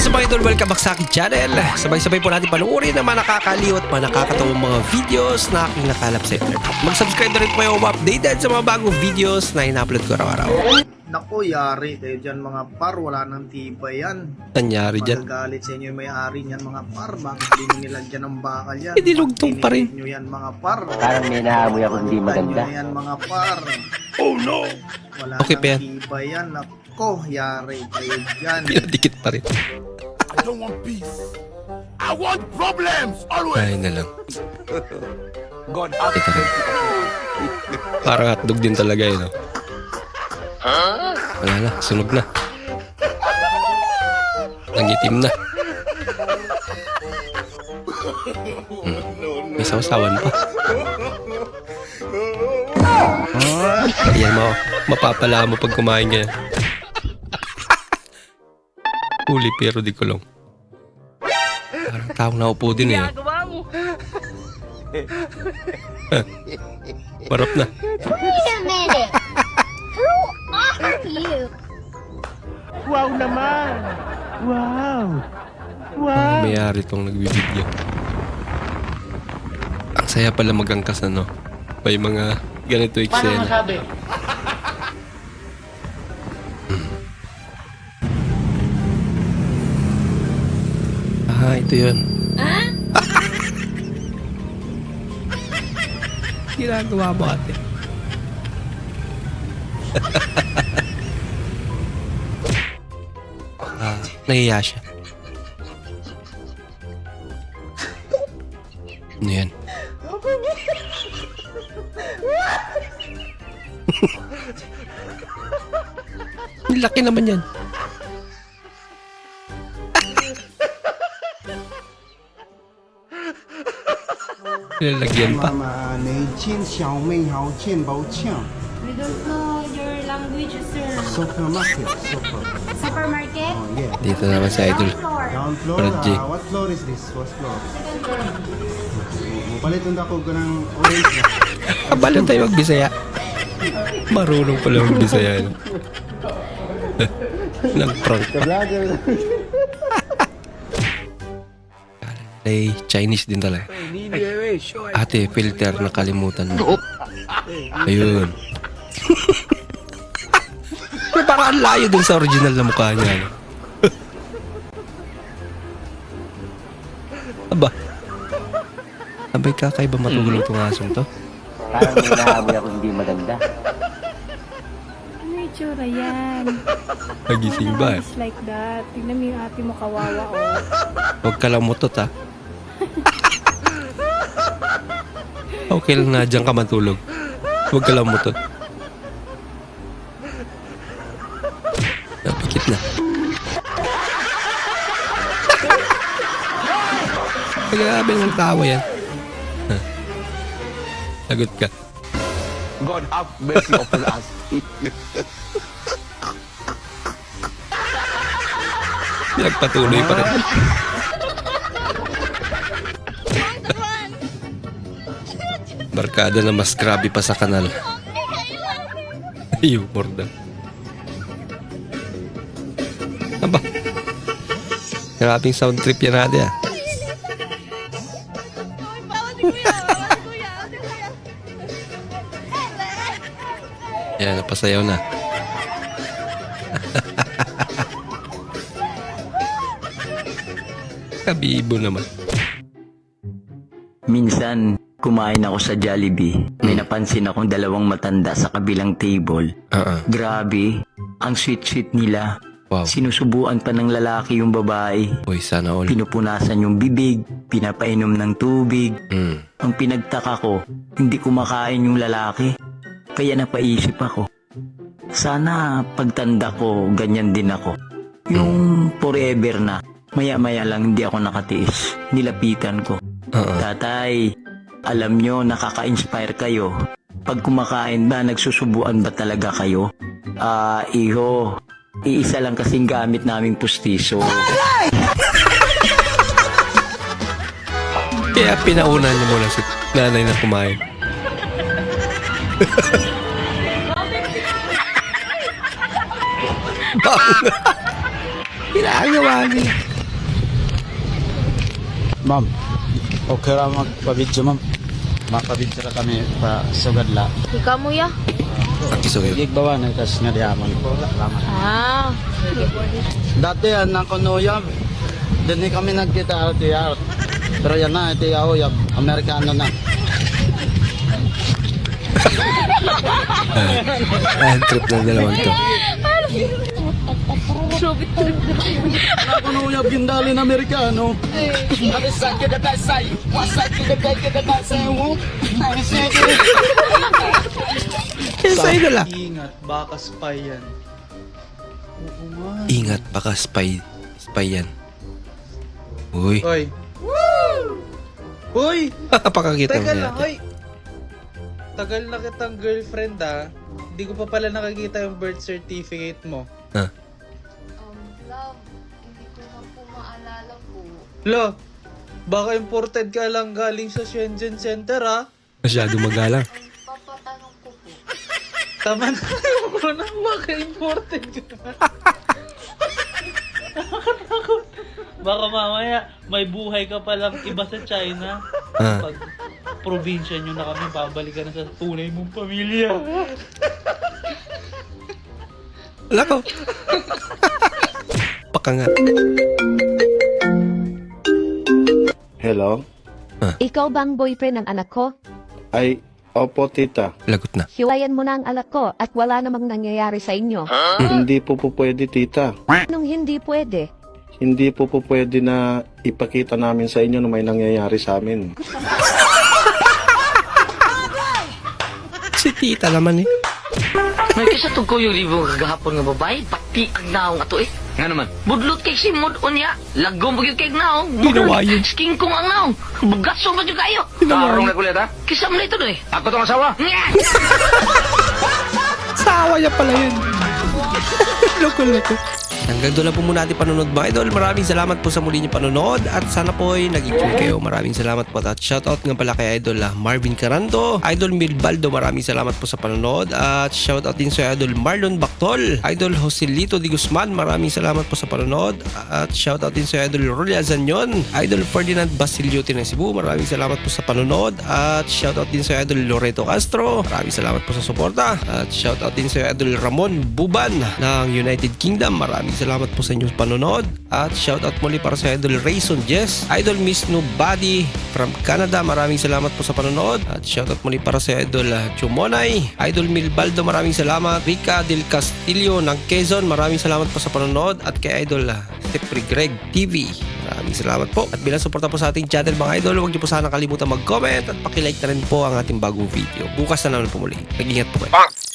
What's up mga idol? Welcome back sa aking channel. Sabay-sabay po natin panuorin ang mga nakakaliw at mga nakakatawang mga videos na aking nakalap sa internet. Mag-subscribe na rin po kayo updated sa mga bagong videos na ina-upload ko araw-araw. Nako, yari kayo dyan mga par. Wala nang tibay yan. Tanyari dyan. Magagalit sa inyo yung may-ari niyan mga par. Bakit hindi nyo nilagyan ng bakal yan? Eh, dinugtong pa rin. Nyo yan mga par. Parang may nahamoy ako hindi maganda. Nyo yan mga par. Oh no! Wala Okay nang tibay yan. Nako, yari kayo dyan. Pinadikit pa rin. I don't want peace. I want problems always. Ay na lang. God have Ito. Parang hotdog din talaga yun. No? Wala na, sunog na. Nangitim na. Hmm. May sausawan pa. Ayan mo, mapapala mo pag kumain ka. Huli pero di kulong. Parang taong naupo din eh. Marap na. Wait a minute. Who are you? Ang mayari tong nagbibideo. Ang saya pala magangkas ano. May mga ganito eksena. Hmm. Ah, ito yun. Ginagawa mo ate. ah, nahiya siya. Ano yan? Ang laki naman yan. Nilalagyan pa. Mama, Nei Jin, Xiao Mei, We don't know your language, sir. Supermarket, super. Supermarket? Oh, yeah. Dito naman sa idol. Ground floor. Ground floor, ah, what floor is this? What floor? Second floor. Palitan na ko ng orange na. Kabalo tayo magbisaya. Marunong pala magbisaya. no? Nag-prank. Ka-vlogger lang. Ay, Chinese din talaga. Ay, Ate, filter nakalimutan mo. Ayun. Pero parang ang layo dun sa original na mukha niya. Aba. Abay kakaiba matulog tong asong to. Parang may nahamoy ako hindi maganda. Ano yung tsura yan? Nagising ba? eh? It's like that. Tignan mo yung ate mo kawawa, oh. Huwag ka lang mutot ha. okay lang na dyan ka matulog. Huwag ka lang mutot. Napikit na. Grabe ng tawa yan. Lagot ka. God have mercy upon us. Pinagpatuloy pa rin. Barkada na mas grabe pa sa kanal. Humor daw. Aba. Grabing sound trip yan natin ah. Yan, napasayaw na. Kabibo naman. Minsan, kumain ako sa Jollibee. May napansin akong dalawang matanda sa kabilang table. Uh-uh. Grabe, ang sweet-sweet nila. Wow. Sinusubuan pa ng lalaki yung babae. Uy, sana all. Pinupunasan yung bibig, pinapainom ng tubig. Mm. Ang pinagtaka ko, hindi kumakain yung lalaki. Kaya napaisip ako. Sana pagtanda ko, ganyan din ako. Yung forever na, maya-maya lang hindi ako nakatiis. Nilapitan ko. Uh-uh. Tatay, alam nyo, nakaka-inspire kayo. Pag kumakain ba, nagsusubuan ba talaga kayo? Ah, iho, iisa lang kasing gamit naming pustiso. Kaya pinauna niyo muna si nanay na kumain. Ginagawa niya. Ma'am, okay ra magpa-video ma'am. Mapabidyo ra kami pa sugad la. Ikaw mo ya? Pakisuyo. Gig bawa na kas nga. Salamat. Ah. Dati yan na kunuyab. Dini kami nagkita ati out. Pero yan na, iti ako, yab, Amerikano na. Ang trip ng dalawang to. Kunuyab yung dali na Amerikano. Yan sa idol. Ingat, baka spy yan. Ingat, baka spy. Spy yan. Uy. Oy. Uy! Pakakita mo Teka lang, yata. Tagal na kitang girlfriend ah. Hindi ko pa pala nakakita yung birth certificate mo. Ah. Lo, baka imported ka lang galing sa Shenzhen Center ah. Masyado magalang. Papatanong ko po. Tama na ko na baka imported ka. Nakakatakot. Baka mamaya may buhay ka palang iba sa China. Ah. Pag probinsya nyo na kami, babalik ka na sa tunay mong pamilya. Wala ko. Nga. Hello? Ikaw bang boyfriend ng anak ko? Ay, opo tita. Lagot na. Hiwayan mo na ang anak ko at wala namang nangyayari sa inyo. Hindi po po pwede tita. Anong hindi pwede? Hindi po po pwede na ipakita namin sa inyo na may nangyayari sa amin. Si tita naman eh. May kisa to ko yung libo kagahapon nga babae, pati ang naong ato eh. Nga naman? Budlot kay simod unya, lagom bagyo kay naong. Ginawa yun. Sking kong ang naong, bugaso ba kayo? Tarong na kulit ha? Kisam na ito eh. Ako tong asawa. Sawa niya pala yun. Loko-loko. Hanggang doon lang po muna ating panonood mga idol. Maraming salamat po sa muli niyo panonood at sana po ay nag-enjoy kayo. Maraming salamat po at shoutout nga pala kay idol ah, Marvin Carando, idol Milbaldo. Maraming salamat po sa panonood at shoutout din sa idol Marlon Bactol, idol Joselito Di Guzman. Maraming salamat po sa panonood at shoutout din sa idol Rolia Zanyon, idol Ferdinand Basilio ng Cebu. Maraming salamat po sa panonood at shoutout din sa idol Loreto Castro. Maraming salamat po sa suporta at shoutout din sa idol Ramon Buban ng United Kingdom. Maraming salamat po sa inyong panonood at shoutout muli para sa idol Rayson Jess, idol Miss Nobody from Canada. Maraming salamat po sa panonood at shoutout muli para sa idol Chumonay, idol Milbaldo. Maraming salamat. Rica Del Castillo ng Quezon. Maraming salamat po sa panonood at kay idol uh, Stepri Greg TV. Maraming salamat po. At bilang suporta po sa ating channel mga idol, huwag niyo po sana kalimutan mag-comment at pakilike na rin po ang ating bagong video. Bukas na naman po muli. Nag-ingat po kayo.